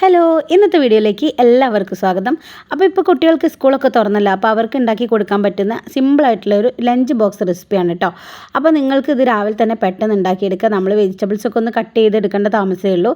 Hello ഇന്നത്തെ വീഡിയോയിലേക്ക് എല്ലാവർക്കും സ്വാഗതം. അപ്പോൾ ഇപ്പോൾ കുട്ടികൾക്ക് സ്കൂളൊക്കെ തുറന്നല്ലോ അപ്പോൾ അവർക്ക് ഉണ്ടാക്കി കൊടുക്കാൻ പറ്റുന്ന സിമ്പിളായിട്ടുള്ള ഒരു ലഞ്ച് ബോക്സ് റെസിപ്പിയാണ് കേട്ടോ. അപ്പോൾ നിങ്ങൾക്ക് ഇത് രാവിലെ തന്നെ പെട്ടെന്ന് ഉണ്ടാക്കിയെടുക്കുക. നമ്മൾ വെജിറ്റബിൾസൊക്കെ ഒന്ന് കട്ട് ചെയ്തെടുക്കേണ്ട താമസമേ ഉള്ളൂ.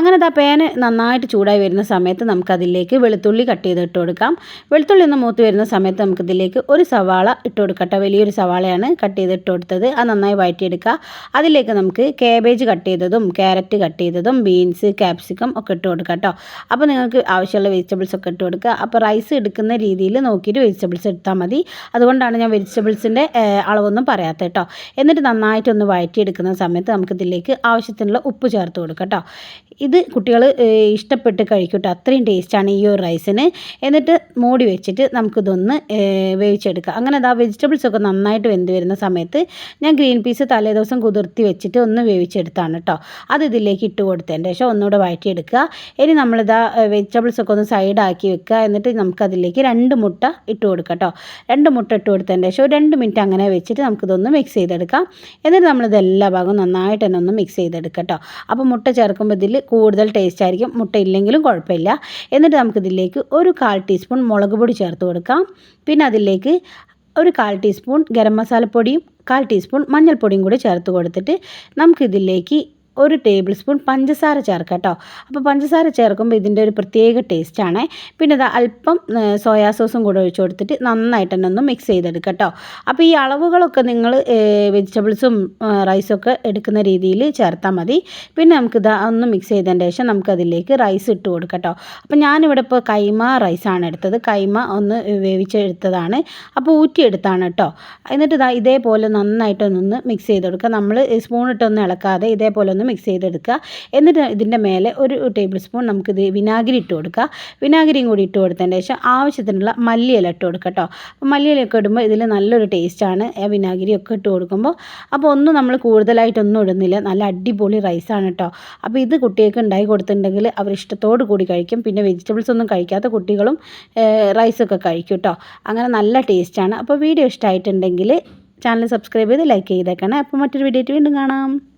അങ്ങനെ ആ പേന നന്നായിട്ട് ചൂടായി വരുന്ന സമയത്ത് നമുക്കതിലേക്ക് വെളുത്തുള്ളി കട്ട് ചെയ്ത് ഇട്ട് കൊടുക്കാം. വെളുത്തുള്ളി ഒന്ന് മൂത്ത് വരുന്ന സമയത്ത് നമുക്കിതിലേക്ക് ഒരു സവാള ഇട്ട് കൊടുക്കട്ടെ വലിയൊരു സവാളയാണ് കട്ട് ചെയ്ത് ഇട്ട് കൊടുത്തത്. അത് നന്നായി വഴറ്റിയെടുക്കുക. അതിലേക്ക് നമുക്ക് കാബേജ് കട്ട് ചെയ്തതും ക്യാരറ്റ് കട്ട് ചെയ്തതും ബീൻസ് ക്യാപ്സിക്കം ഒക്കെ ഇട്ട് കൊടുക്കാം കേട്ടോ. അപ്പോൾ നിങ്ങൾക്ക് ആവശ്യമുള്ള വെജിറ്റബിൾസ് ഒക്കെ ഇട്ട് കൊടുക്കുക. അപ്പോൾ റൈസ് എടുക്കുന്ന രീതിയിൽ നോക്കിയിട്ട് വെജിറ്റബിൾസ് എടുത്താൽ മതി. അതുകൊണ്ടാണ് ഞാൻ വെജിറ്റബിൾസിന്റെ അളവൊന്നും പറയാത്ത കേട്ടോ. എന്നിട്ട് നന്നായിട്ടൊന്ന് വഴറ്റിയെടുക്കുന്ന സമയത്ത് നമുക്ക് ഇതിലേക്ക് ആവശ്യത്തിനുള്ള ഉപ്പ് ചേർത്ത് കൊടുക്കാം കേട്ടോ. ഇത് കുട്ടികൾ ഇഷ്ടപ്പെട്ട് കഴിക്കട്ടോ. കേട്ടോ അത്രയും ടേസ്റ്റാണ് ഈ ഒരു റൈസിന് എന്നിട്ട് മൂടി വെച്ചിട്ട് നമുക്കിതൊന്ന് വേവിച്ചെടുക്കാം. അങ്ങനെ അതാ വെജിറ്റബിൾസ് ഒക്കെ നന്നായിട്ട് വെന്ത് വരുന്ന സമയത്ത് ഞാൻ ഗ്രീൻ പീസ് തലേ ദിവസം കുതിർത്തി വെച്ചിട്ട് ഒന്ന് വേവിച്ചെടുത്താണ് കേട്ടോ. അത് ഇതിലേക്ക് ഇട്ട് കൊടുത്തതിന്റെ ശേഷം ഒന്നുകൂടെ വഴറ്റിയെടുക്കുക. ഇനി നമ്മളിതാ വെജിറ്റബിൾസ് ഒക്കെ ഒന്ന് സൈഡാക്കി വെക്കുക. എന്നിട്ട് നമുക്കതിലേക്ക് രണ്ട് മുട്ട ഇട്ട് കൊടുക്കാം കേട്ടോ രണ്ട് മുട്ട ഇട്ട് കൊടുത്തതിന്റെ ശേഷം രണ്ട് മിനിറ്റ് അങ്ങനെ വെച്ചിട്ട് നമുക്കിതൊന്ന് മിക്സ് ചെയ്തെടുക്കാം. എന്നിട്ട് നമ്മളിത് എല്ലാ ഭാഗവും നന്നായിട്ട് തന്നെ ഒന്ന് മിക്സ് ചെയ്തെടുക്കാം കേട്ടോ അപ്പോൾ മുട്ട ചേർക്കുമ്പോൾ ഇതിൽ കൂടുതൽ ടേസ്റ്റ് ആയിരിക്കും. മുട്ട ഇല്ലെങ്കിലും കുഴപ്പമില്ല. എന്നിട്ട് നമുക്കിതിലേക്ക് ഒരു കാൽ ടീസ്പൂൺ മുളക് പൊടി ചേർത്ത് കൊടുക്കാം. പിന്നെ അതിലേക്ക് ഒരു കാൽ ടീസ്പൂൺ ഗരം മസാലപ്പൊടിയും കാൽ ടീസ്പൂൺ മഞ്ഞൾപ്പൊടിയും കൂടി ചേർത്ത് കൊടുത്തിട്ട് നമുക്കിതിലേക്ക് ഒരു ടേബിൾ സ്പൂൺ പഞ്ചസാര ചേർക്കാം കേട്ടോ. അപ്പോൾ പഞ്ചസാര ചേർക്കുമ്പോൾ ഇതിന്റെ ഒരു പ്രത്യേക ടേസ്റ്റാണ് പിന്നെ ഇത് അല്പം സോയാ സോസും കൂടെ ഒഴിച്ചു കൊടുത്തിട്ട് നന്നായിട്ട് തന്നെ ഒന്ന് മിക്സ് ചെയ്തെടുക്കാം കേട്ടോ. അപ്പോൾ ഈ അളവുകളൊക്കെ നിങ്ങൾ വെജിറ്റബിൾസും റൈസൊക്കെ എടുക്കുന്ന രീതിയിൽ ചേർത്താൽ മതി. പിന്നെ നമുക്കിത് ഒന്ന് മിക്സ് ചെയ്തതിന്റെ ശേഷം നമുക്കതിലേക്ക് റൈസ് ഇട്ട് കൊടുക്കാം കേട്ടോ. അപ്പോൾ ഞാനിവിടെ ഇപ്പോൾ കൈമ റൈസാണ് എടുത്തത്. കൈമ ഒന്ന് വേവിച്ചെടുത്തതാണ്. അപ്പോൾ ഊറ്റിയെടുത്താണ് കേട്ടോ. എന്നിട്ട് ഇതാ ഇതേപോലെ നന്നായിട്ടൊന്ന് മിക്സ് ചെയ്ത് കൊടുക്കുക. നമ്മൾ സ്പൂൺ ഇട്ടൊന്നും ഇളക്കാതെ ഇതേപോലെ ഒന്ന് മിക്സ് ചെയ്തെടുക്കുക. എന്നിട്ട് ഇതിന്റെ മേലെ ഒരു ടേബിൾ സ്പൂൺ നമുക്കിത് വിനാഗിരി ഇട്ട് കൊടുക്കുക. വിനാഗിരിയും കൂടി ഇട്ട് കൊടുത്തതിന്റെ ശേഷം ആവശ്യത്തിനുള്ള മല്ലിയില ഇട്ട് കൊടുക്കുക കേട്ടോ. അപ്പോൾ മല്ലിയിലൊക്കെ ഇടുമ്പോൾ ഇതിൽ നല്ലൊരു ടേസ്റ്റാണ് വിനാഗിരി ഒക്കെ ഇട്ട് കൊടുക്കുമ്പോൾ അപ്പോൾ ഒന്നും നമ്മൾ കൂടുതലായിട്ടൊന്നും ഇടുന്നില്ല. നല്ല അടിപൊളി റൈസാണ് കേട്ടോ. അപ്പോൾ ഇത് കുട്ടികൾക്ക് ഉണ്ടാക്കി കൊടുത്തിട്ടുണ്ടെങ്കിൽ അവർ ഇഷ്ടത്തോടു കൂടി കഴിക്കും. പിന്നെ വെജിറ്റബിൾസ് ഒന്നും കഴിക്കാത്ത കുട്ടികളും റൈസൊക്കെ കഴിക്കും കേട്ടോ. അങ്ങനെ നല്ല ടേസ്റ്റാണ് അപ്പോൾ വീഡിയോ ഇഷ്ടമായിട്ടുണ്ടെങ്കിൽ ചാനൽ സബ്സ്ക്രൈബ് ചെയ്ത് ലൈക്ക് ചെയ്തേക്കണേ. അപ്പോൾ മറ്റൊരു വീഡിയോ വീണ്ടും കാണാം.